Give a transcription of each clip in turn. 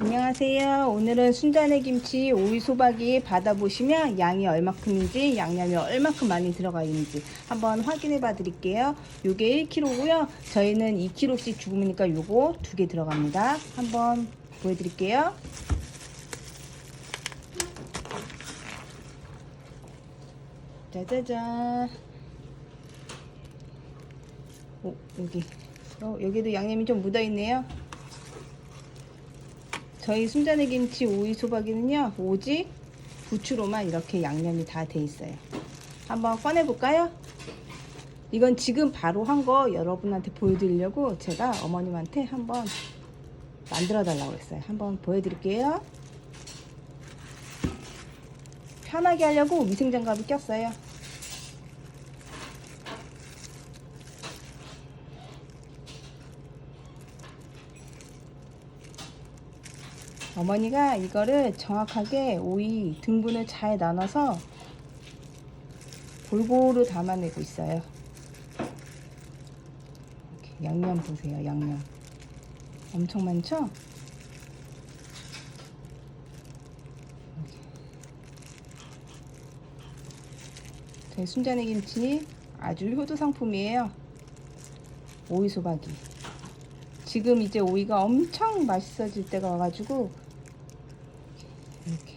안녕하세요. 오늘은 순자네 김치 오이 소박이 받아보시면 양이 얼마큼인지 양념이 얼마큼 많이 들어가 있는지 한번 확인해 봐 드릴게요. 요게 1kg고요. 저희는 2kg씩 죽으니까 요거 두 개 들어갑니다. 한번 보여드릴게요. 짜자잔. 오, 여기. 어, 여기도 양념이 좀 묻어 있네요. 저희 순자네 김치 오이 소박이는요 오직 부추로만 이렇게 양념이 다 돼 있어요. 한번 꺼내 볼까요? 이건 지금 바로 한 거 여러분한테 보여드리려고 제가 어머님한테 한번 만들어 달라고 했어요. 한번 보여드릴게요. 편하게 하려고 위생장갑을 꼈어요 어머니가 이거를 정확하게 오이 등분을 잘 나눠서 골고루 담아내고 있어요. 양념 보세요, 양념. 엄청 많죠? 저희 순자네 김치 아주 효도 상품이에요. 오이 소박이. 지금 이제 오이가 엄청 맛있어질 때가 와가지고 이렇게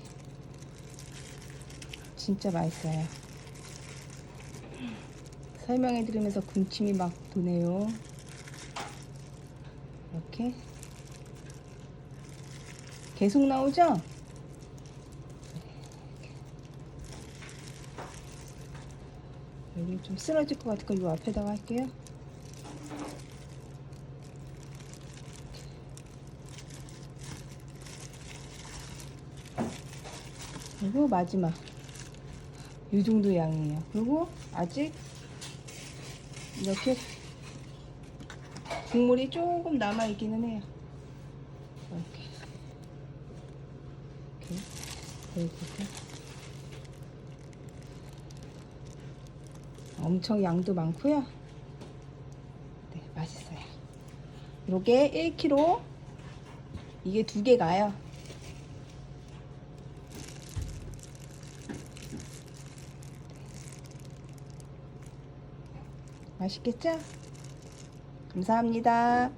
진짜 맛있어요. 설명해 드리면서 군침이 막 도네요. 이렇게 계속 나오죠? 여기 좀 쓰러질 것 같으니까 이 앞에다가 할게요. 그리고 마지막 이 정도 양이에요. 그리고 아직 이렇게 국물이 조금 남아 있기는 해요. 이렇게 이렇게. 엄청 양도 많고요. 네, 맛있어요. 요게 1kg 이게 두 개 가요. 맛있겠죠? 감사합니다.